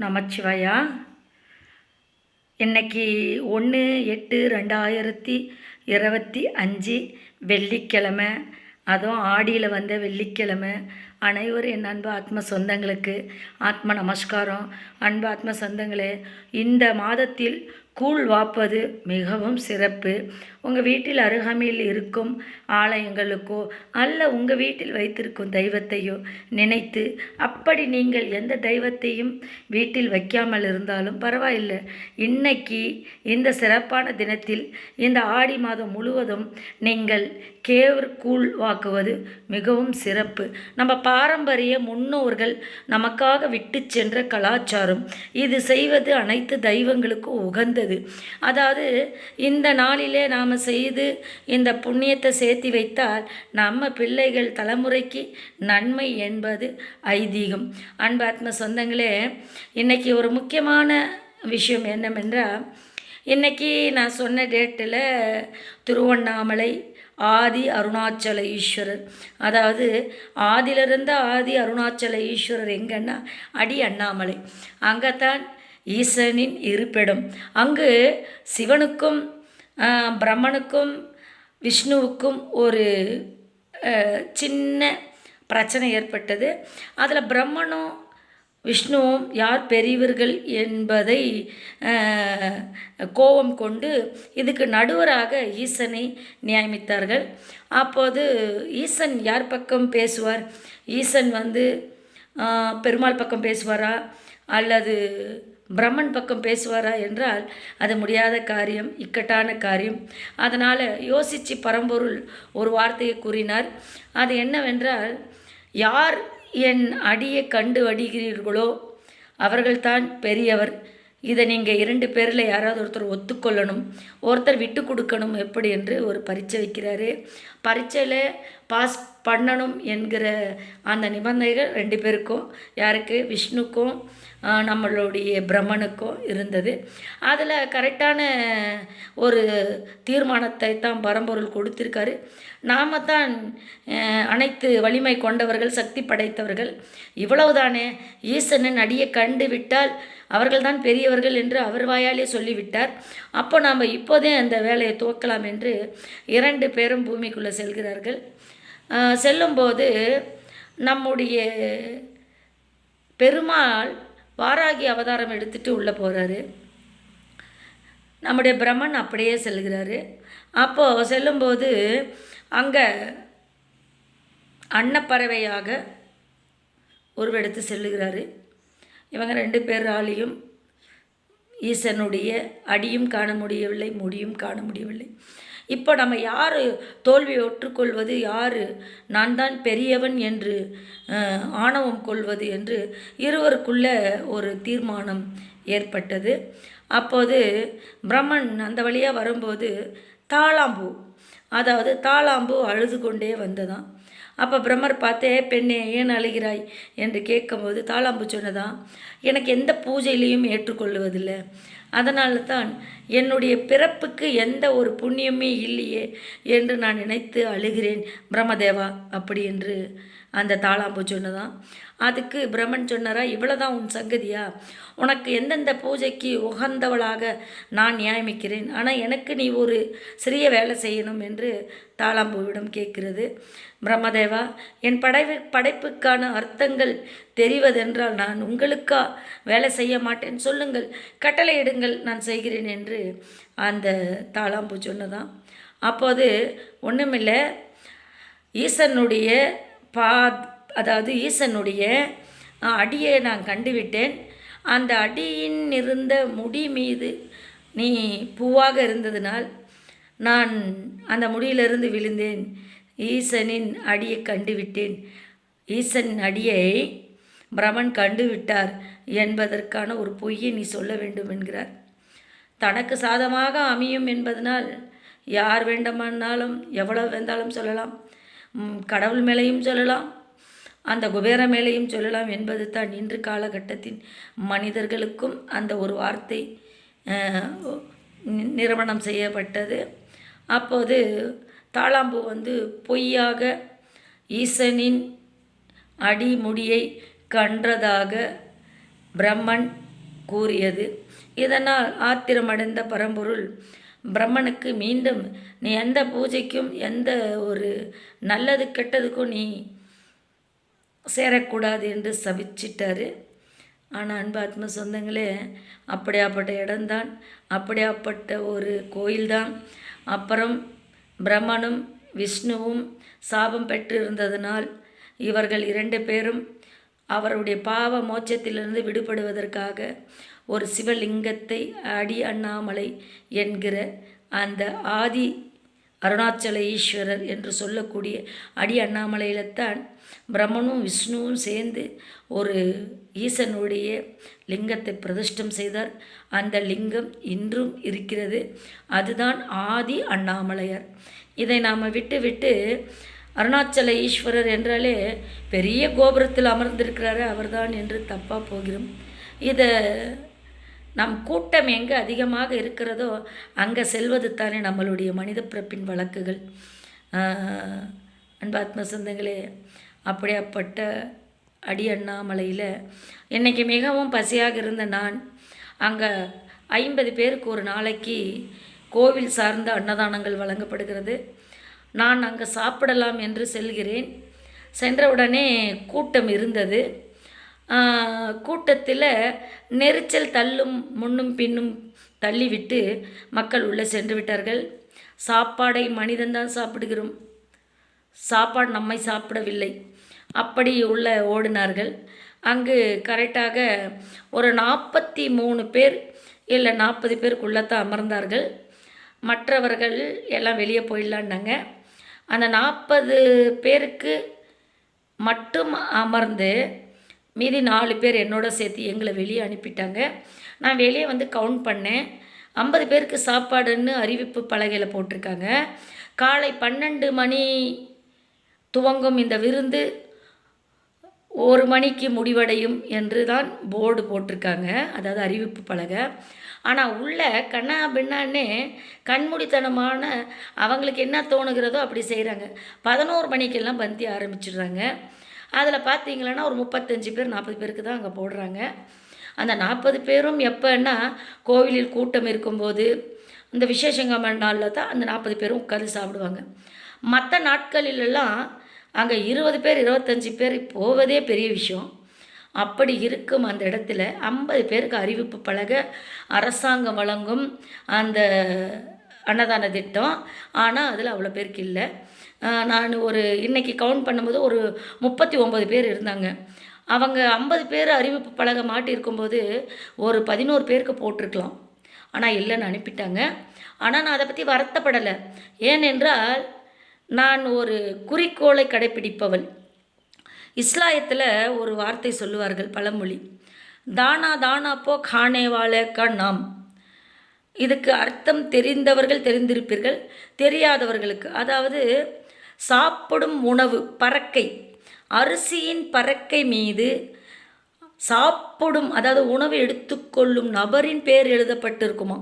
நமச்சிவாயா. இன்னைக்கு ஒன்று எட்டு ரெண்டாயிரத்தி இருபத்தி அஞ்சு வெள்ளிக்கிழமை. அதுவும் ஆடியில் வந்த வெள்ளிக்கிழமை. அனைவரும் என் அன்பு ஆத்ம சொந்தங்களுக்கு ஆத்ம நமஸ்காரம். அன்பு ஆத்ம சொந்தங்களே இந்த மாதத்தில் கூழ் வாப்பது மிகவும் சிறப்பு. உங்கள் வீட்டில் அருகாமையில் இருக்கும் ஆலயங்களுக்கோ அல்ல உங்கள் வீட்டில் வைத்திருக்கும் தெய்வத்தையோ நினைத்து அப்படி நீங்கள் எந்த தெய்வத்தையும் வீட்டில் வைக்காமல் இருந்தாலும் பரவாயில்லை. இன்னைக்கு இந்த சிறப்பான தினத்தில் இந்த ஆடி மாதம் முழுவதும் நீங்கள் கேவர் கூழ் வாக்குவது மிகவும் சிறப்பு. நம்ம பாரம்பரிய முன்னோர்கள் நமக்காக விட்டு சென்ற கலாச்சாரம். இது செய்வது அனைத்து தெய்வங்களுக்கும் உகந்தது. அதாவது இந்த நாளிலே நாம் செய்து இந்த புண்ணியத்தை சேர்த்தி வைத்தால் நம்ம பிள்ளைகள் தலைமுறைக்கு நன்மை என்பது ஐதீகம். அன்பாத்ம சொந்தங்களே இன்றைக்கி ஒரு முக்கியமான விஷயம் என்னவென்றால் இன்றைக்கி நான் சொன்ன டேட்டில் திருவண்ணாமலை ஆதி அருணாச்சல ஈஸ்வரர். அதாவது ஆதியிலிருந்து ஆதி அருணாச்சல ஈஸ்வரர் எங்கன்னா அடி அண்ணாமலை. அங்கே தான் ஈசனின் இருப்பிடம். அங்கு சிவனுக்கும் பிரம்மனுக்கும் விஷ்ணுவுக்கும் ஒரு சின்ன பிரச்சனை ஏற்பட்டது. அதில் பிரம்மனும் விஷ்ணுவும் யார் பெரியவர்கள் என்பதை கோபம் கொண்டு இதுக்கு நடுவராக ஈசனை நியமித்தார்கள். அப்போது ஈசன் யார் பக்கம் பேசுவார்? ஈசன் வந்து பெருமாள் பக்கம் பேசுவாரா? அல்லது பிரம்மன் பக்கம் பேசுவாரா என்றால் அது முடியாத காரியம் இக்கட்டான காரியம். அதனால் யோசித்து பரம்பொருள் ஒரு வார்த்தையை கூறினார். அது என்னவென்றால் யார் என் அடியை கண்டு அடிகிறீர்களோ அவர்கள்தான் பெரியவர். இதை நீங்கள் இரண்டு பேரில் யாராவது ஒருத்தர் ஒத்துக்கொள்ளணும் ஒருத்தர் விட்டு கொடுக்கணும் எப்படி என்று ஒரு பரீட்சை வைக்கிறாரு. பரீட்சையில் பாஸ் பண்ணணும் என்கிற அந்த நிபந்தனைகள் ரெண்டு பேருக்கும் யாருக்கு? விஷ்ணுக்கும் நம்மளுடைய பிரம்மனுக்கும் இருந்தது. அதில் கரெக்டான ஒரு தீர்மானத்தை தான் பரம்பொருள் கொடுத்திருக்காரு. நாம் தான் அனைத்து வலிமை கொண்டவர்கள் சக்தி படைத்தவர்கள். இவ்வளவுதானே? ஈசனின் அடியை கண்டு விட்டால் அவர்கள்தான் பெரியவர்கள் என்று அவர் வாயாலே சொல்லிவிட்டார். அப்போ நாம் இப்போதே அந்த வேலையை துவக்கலாம் என்று இரண்டு பேரும் பூமிக்குள்ளே செல்கிறார்கள். செல்லும்போது நம்முடைய பெருமாள் வாராகி அவதாரம் எடுத்துட்டு உள்ளே போகிறாரு நம்முடைய பிரம்மன் அப்படியே செல்கிறாரு. அப்போது செல்லும்போது அங்கே அன்னப்பறவையாக உருவெடுத்து செல்லுகிறாரு. இவங்க ரெண்டு பேராலையும் ஈசனுடைய அடியும் காண முடியவில்லை முடியும் காண முடியவில்லை. இப்போ நம்ம யார் தோல்வி ஒற்றுக்கொள்வது? யார்? நான் தான் பெரியவன் என்று ஆணவம் கொள்வது என்று இருவருக்குள்ள ஒரு தீர்மானம் ஏற்பட்டது. அப்போது பிரம்மன் அந்த வழியாக வரும்போது தாளாம்பூ அதாவது தாளாம்பூ அழுது கொண்டே வந்ததான் அப்போ பிரம்மர் பார்த்தே பெண்ணே ஏன் அழுகிறாய்? என்று கேட்கும்போது தாளாம்பு சொன்னதான் எனக்கு எந்த பூஜையிலையும் ஏற்றுக்கொள்வதில்லை அதனால தான் என்னுடைய பிறப்புக்கு எந்த ஒரு புண்ணியமே இல்லையே என்று நான் நினைத்து அழுகிறேன். பிரம்மதேவா அப்படி என்று அந்த தாளாம்பு சொன்னதான். அதுக்கு பிரம்மன் சொன்னாரா இவ்வளோதான் உன் சங்கதியா? உனக்கு எந்தெந்த பூஜைக்கு உகந்தவளாக நான் நியாயமிக்கிறேன் ஆனால் எனக்கு நீ ஒரு சிறிய வேலை செய்யணும் என்று தாளாம்பூவிடம் கேட்கிறது. பிரம்மதேவா என் படைவு படைப்புக்கான அர்த்தங்கள் தெரிவதென்றால் நான் உங்களுக்கா வேலை செய்ய மாட்டேன். சொல்லுங்கள் கட்டளையிடுங்கள் நான் செய்கிறேன் என்று அந்த தாளாம்பூ சொன்னதான். அப்போது ஒன்றுமில்லை ஈசனுடைய பா அதாவது ஈசனுடைய அடியை நான் கண்டுவிட்டேன். அந்த அடியின் இருந்த முடி மீது நீ பூவாக இருந்ததினால் நான் அந்த முடியிலிருந்து விழுந்தேன். ஈசனின் அடியை கண்டுவிட்டேன். ஈசன் அடியை பிரமன் கண்டுவிட்டார் என்பதற்கான ஒரு பொய்யை நீ சொல்ல வேண்டும் என்கிறார். தனக்கு சாதமாக அமையும் என்பதனால் யார் வேண்டுமானாலும் எவ்வளவு வேண்டாலும் சொல்லலாம். கடவுள் மேலேயும் சொல்லலாம். அந்த குபேர மேலேயும் சொல்லலாம் என்பது தான் இன்று காலகட்டத்தின் மனிதர்களுக்கும் அந்த ஒரு வார்த்தை நிறுவனம் செய்யப்பட்டது. அப்போது தாளாம்பூ வந்து பொய்யாக ஈசனின் அடிமுடியை கன்றதாக பிரம்மன் கூறியது. இதனால் ஆத்திரமடைந்த பரம்பொருள் பிரம்மனுக்கு மீண்டும் நீ எந்த பூஜைக்கும் எந்த ஒரு நல்லது கெட்டதுக்கும் நீ சேரக்கூடாது என்று சபிச்சிட்டாரு. ஆனால் அன்பாத்ம சொந்தங்களே அப்படியாப்பட்ட இடம்தான் அப்படியாப்பட்ட ஒரு கோயில்தான். அப்புறம் பிரம்மனும் விஷ்ணுவும் சாபம் பெற்றிருந்ததனால் இவர்கள் இரண்டு பேரும் அவருடைய பாவ மோட்சத்திலிருந்து விடுபடுவதற்காக ஒரு சிவலிங்கத்தை அடி அண்ணாமலை என்கிற அந்த ஆதி அருணாச்சல ஈஸ்வரர் என்று சொல்லக்கூடிய அடி அண்ணாமலையில்தான் பிரம்மனும் விஷ்ணுவும் சேர்ந்து ஒரு ஈசனுடைய லிங்கத்தை பிரதிஷ்டம் செய்தார். அந்த லிங்கம் இன்றும் இருக்கிறது. அதுதான் ஆதி அண்ணாமலையார். இதை நாம் விட்டு விட்டு அருணாச்சல ஈஸ்வரர் என்றாலே பெரிய கோபுரத்தில் அமர்ந்திருக்கிறாரு அவர்தான் என்று தப்பாக போகிறோம். இதை நம் கூட்டம் எங்கே அதிகமாக இருக்கிறதோ அங்கே செல்வது தானே நம்மளுடைய மனித பிறப்பின் வழக்குகள். அன்பாத்ம சொந்தங்களே அப்படியாப்பட்ட அடி அண்ணாமலையில் இன்றைக்கி மிகவும் பசியாக இருந்த நான் அங்கே ஐம்பது பேருக்கு ஒரு நாளைக்கு கோவில் சார்ந்த அன்னதானங்கள் வழங்கப்படுகிறது. நான் அங்கே சாப்பிடலாம் என்று செல்கிறேன். சென்றவுடனே கூட்டம் இருந்தது. கூட்டத்தில் நெரிச்சல் தள்ளும் முன்னும் பின்னும் தள்ளிவிட்டு மக்கள் உள்ளே சென்று விட்டார்கள். சாப்பாடை மனிதன்தான் சாப்பிடுகிறோம். சாப்பாடு நம்மை சாப்பிடவில்லை. அப்படி உள்ள ஓடினார்கள். அங்கு கரெக்டாக ஒரு நாற்பத்தி மூணு பேர் இல்லை நாற்பது பேருக்குள்ளே தான் அமர்ந்தார்கள். மற்றவர்கள் எல்லாம் வெளியே போயிடலான்னாங்க. அந்த நாற்பது பேருக்கு மட்டும் அமர்ந்து மீதி நாலு பேர் என்னோட சேர்த்து எங்களை வெளியே அனுப்பிட்டாங்க. நான் வெளியே வந்து கவுண்ட் பண்ணேன். ஐம்பது பேருக்கு சாப்பாடுன்னு அறிவிப்பு பலகையில் போட்டிருக்காங்க. காலை பன்னெண்டு மணி துவங்கும் இந்த விருந்து ஒரு மணிக்கு முடிவடையும் என்று தான் போர்டு போட்டிருக்காங்க. அதாவது அறிவிப்பு பலகை. ஆனால் உள்ள கண்ணா பின்னான்னே கண்மூடித்தனமான அவங்களுக்கு என்ன தோணுகிறதோ அப்படி செய்கிறாங்க பதினோரு மணிக்கெல்லாம் பந்தி ஆரம்பிச்சிடுறாங்க. அதில் பார்த்தீங்களன்னா ஒரு முப்பத்தஞ்சு பேர் நாற்பது பேருக்கு தான் அங்கே போடுறாங்க. அந்த நாற்பது பேரும் எப்போன்னா கோவிலில் கூட்டம் இருக்கும்போது இந்த விசேஷங்கம நாளில் தான் அந்த நாற்பது பேரும் உட்காந்து சாப்பிடுவாங்க. மற்ற நாட்களிலெல்லாம் அங்கே இருபது பேர் இருபத்தஞ்சி பேர் போவதே பெரிய விஷயம். அப்படி இருக்கும் அந்த இடத்துல ஐம்பது பேருக்கு அறிவிப்பு பழக அரசாங்கம் வழங்கும் அந்த அன்னதான திட்டம். ஆனால் அதில் அவ்வளோ பேருக்கு இல்லை. நான் ஒரு இன்றைக்கி கவுண்ட் பண்ணும்போது ஒரு முப்பத்தி ஒம்பது பேர் இருந்தாங்க. அவங்க ஐம்பது பேர் அறிவிப்பு பலகை மாட்டியிருக்கும்போது ஒரு பதினோரு பேருக்கு போட்டிருக்கலாம். ஆனால் இல்லைன்னு அனுப்பிட்டாங்க. ஆனால் நான் அதை பற்றி வருத்தப்படலை. ஏனென்றால் நான் ஒரு குறிக்கோளை கடைப்பிடிப்பவள் இஸ்லாயத்தில் ஒரு வார்த்தை சொல்லுவார்கள் பழமொழி. தானா தானா போ கானே வாழ நாம் இதுக்கு அர்த்தம் தெரிந்தவர்கள் தெரிந்திருப்பீர்கள் தெரியாதவர்களுக்கு. அதாவது சாப்பிடும் உணவு பறக்கை. அரிசியின் பறக்கை மீது சாப்பிடும் அதாவது உணவு எடுத்துக்கொள்ளும் நபரின் பேர் எழுதப்பட்டிருக்குமா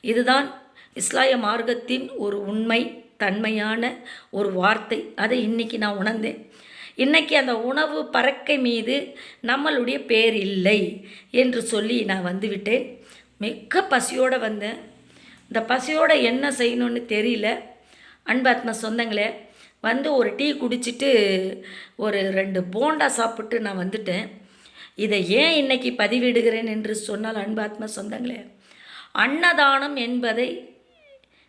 இதுதான் இஸ்லாய மார்க்கத்தின் ஒரு உண்மை தன்மையான ஒரு வார்த்தை. அதை இன்னைக்கு நான் உணர்ந்தேன். இன்னைக்கு அந்த உணவு பறக்கை மீது நம்மளுடைய பேர் இல்லை என்று சொல்லி நான் வந்துவிட்டேன். மிக்க பசியோடு வந்தேன். இந்த பசியோடு என்ன செய்யணும்னு தெரியல. அன்பாத்ம சொந்தங்களே வந்து ஒரு டீ குடிச்சிட்டு ஒரு ரெண்டு போண்டா சாப்பிட்டு நான் வந்துட்டேன். இதை ஏன் இன்னைக்கு பதிவிடுகிறேன் என்று சொன்னால் அன்பாத்ம சொந்தங்களே அன்னதானம் என்பதை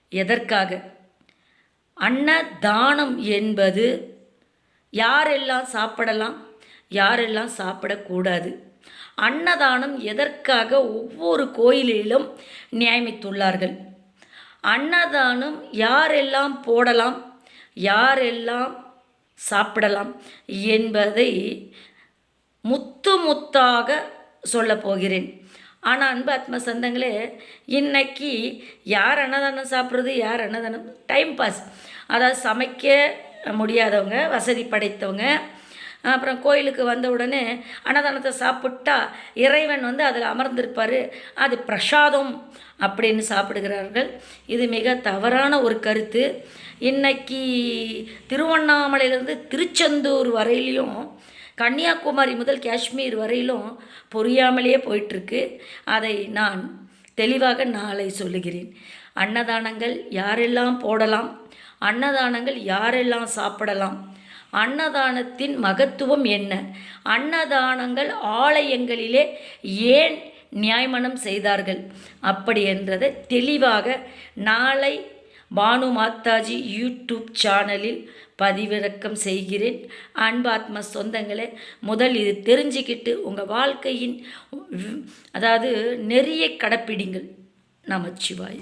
எதற்காக? அன்னதானம் என்பது யாரெல்லாம் சாப்பிடலாம் யாரெல்லாம் சாப்பிடக்கூடாது? அன்னதானம் எதற்காக ஒவ்வொரு கோயிலிலும் நியமித்துள்ளார்கள்? அன்னதானம் யாரெல்லாம் போடலாம் யாரெல்லாம் சாப்பிடலாம் என்பதை முத்து முத்தாக சொல்ல போகிறேன். ஆனால் அன்பு ஆத்ம சொந்தங்களே இன்னைக்கு யார் அன்னதானம் சாப்பிட்றது யார் அன்னதானம்? டைம் பாஸ் அதாவது சமைக்க முடியாதவங்க வசதி படைத்தவங்க அப்புறம் கோயிலுக்கு வந்த உடனே அன்னதானத்தை சாப்பிட்டா இறைவன் வந்து அதில் அமர்ந்திருப்பார். அது பிரசாதம் அப்படின்னு சாப்பிடுகிறார்கள். இது மிக தவறான ஒரு கருத்து. இன்னைக்கு திருவண்ணாமலையிலேருந்து திருச்செந்தூர் வரையிலையும் கன்னியாகுமரி முதல் காஷ்மீர் வரையிலும் புரியாமலேயே போயிட்டுருக்கு. அதை நான் தெளிவாக நாளை சொல்லுகிறேன். அன்னதானங்கள் யாரெல்லாம் போடலாம்? அன்னதானங்கள் யாரெல்லாம் சாப்பிடலாம்? அன்னதானத்தின் மகத்துவம் என்ன? அன்னதானங்கள் ஆலயங்களிலே ஏன் நியாயமனம் செய்தார்கள்? அப்படி என்றதை தெளிவாக நாளை பானு மாதாஜி யூடியூப் சேனலில் பதிவிறக்கம் செய்கிறேன். அன்பாத்ம சொந்தங்களே முதல் இது தெரிஞ்சுக்கிட்டு உங்கள் வாழ்க்கையின் அதாவது நெறியை கடப்பிடிங்கள். நமச்சிவாய்